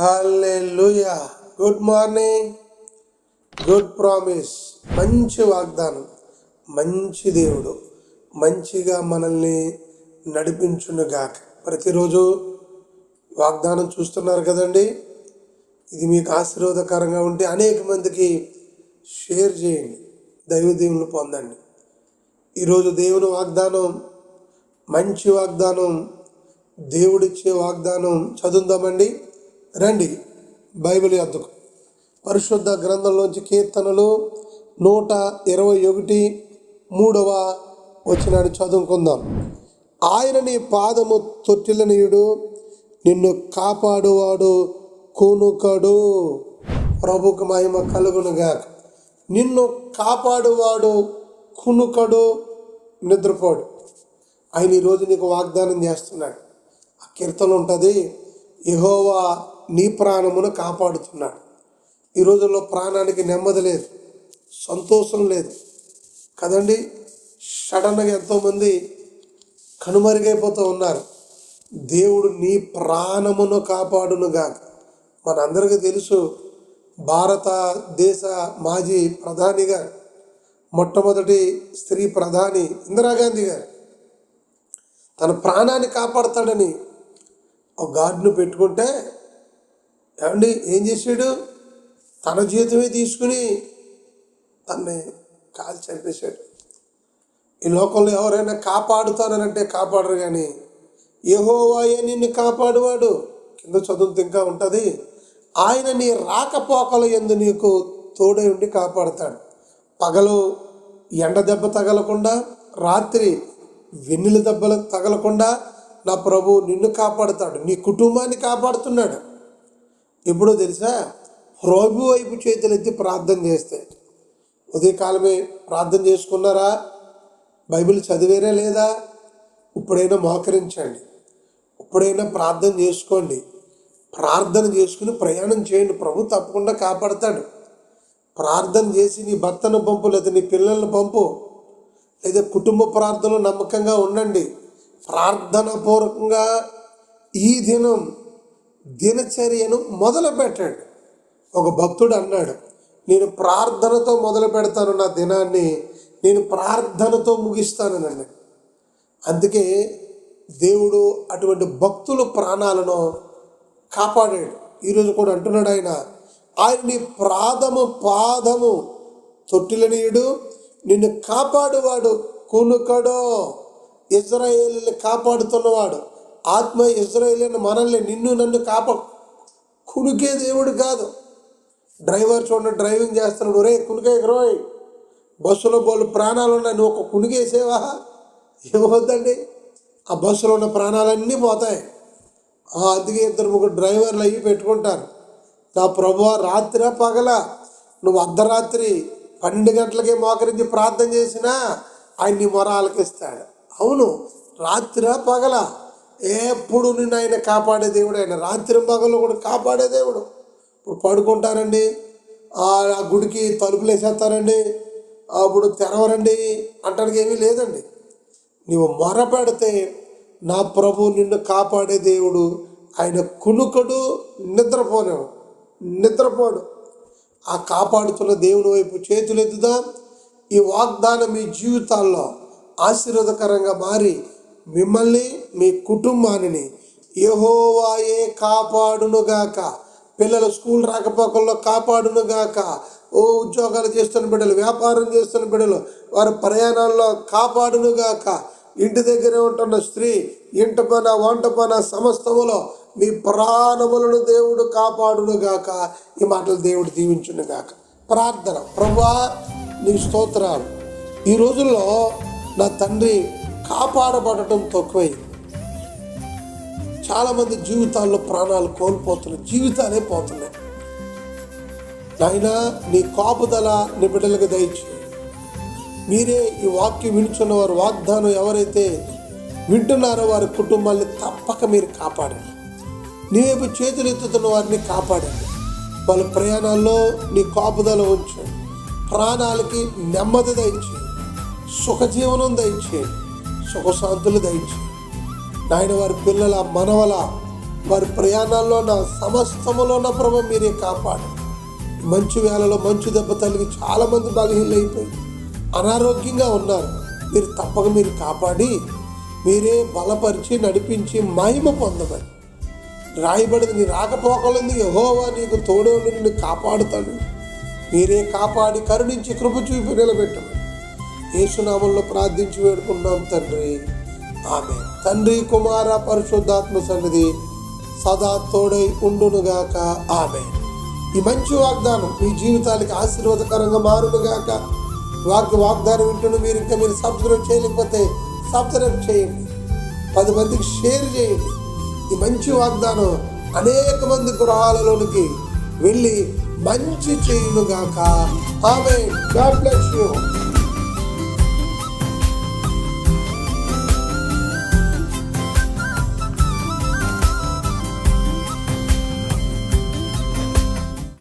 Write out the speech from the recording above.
Hallelujah good morning good promise మంచి వాగ్దానం. మంచి దేవుడు. మంచిగా మనల్ని నడిపించునుగాక. ప్రతిరోజు వాగ్దానం చూస్తున్నారు కదండి? ఇది మీకు ఆశీర్వాదకరంగా ఉంటే అనేక మందికి షేర్ చేయండి. దైవ దేవుని పొందండి. ఈరోజు దేవుని వాగ్దానం మంచి వాగ్దానం దేవుడిచ్చే వాగ్దానం చదువుదామండి. రండి. బైబిల్ యొద్దకు పరిశుద్ధ గ్రంథంలోంచి కీర్తనలు నూట ఇరవై ఒకటి మూడవ వచ్చినాడు చదువుకుందాం. ఆయన నీ పాదము తొట్టిలనీయుడు నిన్ను కాపాడువాడు కూనుకడు. ప్రభుకు మహిమ కలుగునుగా నిన్ను కాపాడువాడు కునుకడు నిద్రపోడు. ఆయన ఈరోజు నీకు వాగ్దానం చేస్తున్నాడు. ఆ కీర్తన ఉంటుంది యహోవా నీ ప్రాణమును కాపాడుతున్నాడు. ఈ రోజుల్లో ప్రాణానికి నెమ్మది లేదు సంతోషం లేదు. కదండి? సడన్గా ఎంతోమంది కనుమరుగైపోతూ ఉన్నారు. దేవుడు నీ ప్రాణమును కాపాడునుగా మనందరికీ తెలుసు భారతదేశ మాజీ ప్రధాని గారు మొట్టమొదటి స్త్రీ ప్రధాని ఇందిరాగాంధీ గారు. తన ప్రాణాన్ని కాపాడతాడని ఒక గార్డును పెట్టుకుంటే ఏమండి? ఏం చేశాడు? తన జీవితమే తీసుకుని తన్ని కాల్చి చంపేశాడు. ఈ లోకంలో ఎవరైనా కాపాడుతానంటే కాపాడరు కానీ యహోవాయే నిన్ను కాపాడువాడు. కింద చదువుతూ ఇంకా ఉంటుంది ఆయన నీ రాకపోకల ఎందు నీకు తోడై ఉండి కాపాడుతాడు. పగలు ఎండ దెబ్బ తగలకుండా రాత్రి వెన్నెల దెబ్బలు తగలకుండా నా ప్రభు నిన్ను కాపాడుతాడు. నీ కుటుంబాన్ని కాపాడుతున్నాడు. ఎప్పుడో తెలుసా ప్రభు వైపు చేతులు ఎత్తి ప్రార్థన చేస్తే. ఉదయకాలమే ప్రార్థన చేసుకున్నారా? బైబిల్ చదివేరే లేదా? ఇప్పుడైనా మోకరించండి. ఇప్పుడైనా ప్రార్థన చేసుకోండి. ప్రార్థన చేసుకుని ప్రయాణం చేయండి. ప్రభు తప్పకుండా కాపాడతాడు. ప్రార్థన చేసి నీ భర్తను పంపు లేదా నీ పిల్లలను పంపు లేదా కుటుంబ ప్రార్థనలో నమ్మకంగా ఉండండి. ప్రార్థనపూర్వకంగా ఈ దినం దినచర్యను మొదలు పెట్టండి ఒక భక్తుడు అన్నాడు నేను ప్రార్థనతో మొదలు పెడతాను నా దినాన్ని నేను ప్రార్థనతో ముగిస్తాను అన్నాడు. అందుకే దేవుడు అటువంటి భక్తుల ప్రాణాలను కాపాడాడు. ఈరోజు కూడా అంటున్నాడు ఆయన ఆయన్ని ప్రాథము పాదము తొట్టిలనీయుడు నిన్ను కాపాడువాడు కునుకడో. ఇజ్రాయేలీని కాపాడుతున్నవాడు ఆత్మ ఇజ్రాయేలీని మనల్ని నిన్ను నన్ను కాప. కునుకే దేవుడు కాదు. డ్రైవర్ చూడండి డ్రైవింగ్ చేస్తున్నాడు. రే కునుకే రోయ్. బస్సులో బోళ్ళు ప్రాణాలు ఉన్నాయి నువ్వు ఒక కునిగేసేవా ఏమవుద్దండి ఆ బస్సులో ఉన్న ప్రాణాలన్నీ పోతాయి. ఆ అందుకే ఇద్దరు ముగ్గురు డ్రైవర్లు అయ్యి పెట్టుకుంటారు. నా ప్రభు రాత్రి పగల నువ్వు అర్ధరాత్రి పన్నెండు గంటలకే మోకరించి ప్రార్థన చేసినా ఆయన నీ మొర ఆలకిస్తాడు అవును రాత్రి పగల ఎప్పుడు నిన్ను ఆయన కాపాడే దేవుడు ఆయన రాత్రి పగలు కూడా కాపాడే దేవుడు. ఇప్పుడు పడుకుంటారండి ఆ ఆ గుడికి తలుపులు వేసేస్తారండి అప్పుడు తెరవరండి అంటానికి ఏమీ లేదండి. నీవు మొరపెడితే నా ప్రభు నిన్ను కాపాడే దేవుడు ఆయన కునుకడు నిద్రపోనేవు నిద్రపోడు. ఆ కాపాడుతున్న దేవుని వైపు చేతులు ఈ వాగ్దానం మీ జీవితాల్లో ఆశీర్వాదకరంగా మారి మిమ్మల్ని మీ కుటుంబాన్ని యహోవాయే కాపాడునుగాక. పిల్లలు స్కూల్ రాకపోకల్లో కాపాడునుగాక. ఓ ఉద్యోగాలు చేస్తున్న బిడ్డలు వ్యాపారం చేస్తున్న బిడ్డలు వారి ప్రయాణాల్లో కాపాడునుగాక. ఇంటి దగ్గరే ఉంటున్న స్త్రీ ఇంటి పైన వంట పైన సమస్తములో మీ ప్రాణములను దేవుడు కాపాడునుగాక. ఈ మాటలు దేవుడు దీవించునుగాక. ప్రార్థన. ప్రభా నీ స్తోత్రాలు. ఈ రోజుల్లో నా తండ్రి కాపాడబడటం తక్కువైంది చాలామంది జీవితాల్లో ప్రాణాలు కోల్పోతున్నాయి జీవితాలే పోతున్నాయి. నాయన నీ కాపుదల నిబిడలకు బిడ్డలకు దయచేయి. మీరే ఈ వాక్యం వినుచున్న వారు వాగ్దానం ఎవరైతే వింటున్నారో వారి కుటుంబాన్ని తప్పక మీరు కాపాడండి. నీవైపు చేతులు ఎత్తుతున్న వారిని కాపాడండి. వాళ్ళ ప్రయాణాల్లో నీ కాపుదల ఉంచు ప్రాణాలకి నెమ్మది దయచేయండి సుఖజీవనం దయచేయండి సుఖశాంతులు దయచేయండి నాయన వారి పిల్లల మనవల వారి ప్రయాణాల్లో నా సమస్తములో నా ప్రభ మీరే కాపాడు. మంచు వేళలో మంచు దెబ్బ తగిలి చాలామంది బలహీనైపోయి అనారోగ్యంగా ఉన్నారు. మీరు తప్పక మీరు కాపాడి మీరే బలపరిచి నడిపించి మహిమ పొందమని. రాయబడింది నీ రాకపోకలుంది యహోవా నీకు తోడే నిన్ను కాపాడుతాడు. మీరే కాపాడి కరుణించి కృప చూపి నిలబెట్టమని. యేసునామంలో ప్రార్థించి వేడుకున్నాం తండ్రి. ఆమె తండ్రి కుమార పరిశుద్ధాత్మ సన్నిధి సదా తోడై ఉండునుగాక. ఆమె ఈ మంచి వాగ్దానం మీ జీవితానికి ఆశీర్వాదకరంగా మారునుగాక. వాక్ వాగ్దానం వింటున్న మీరు ఇంకా మీరు సబ్స్క్రైబ్ చేయలేకపోతే సబ్స్క్రైబ్ చేయండి. పది మందికి షేర్ చేయండి. ఈ మంచి వాగ్దానం అనేక మంది గృహాలలోనికి వెళ్ళి మంచి చేయునుగాక. ఆమె గాడ్ బ్లెస్ యూ.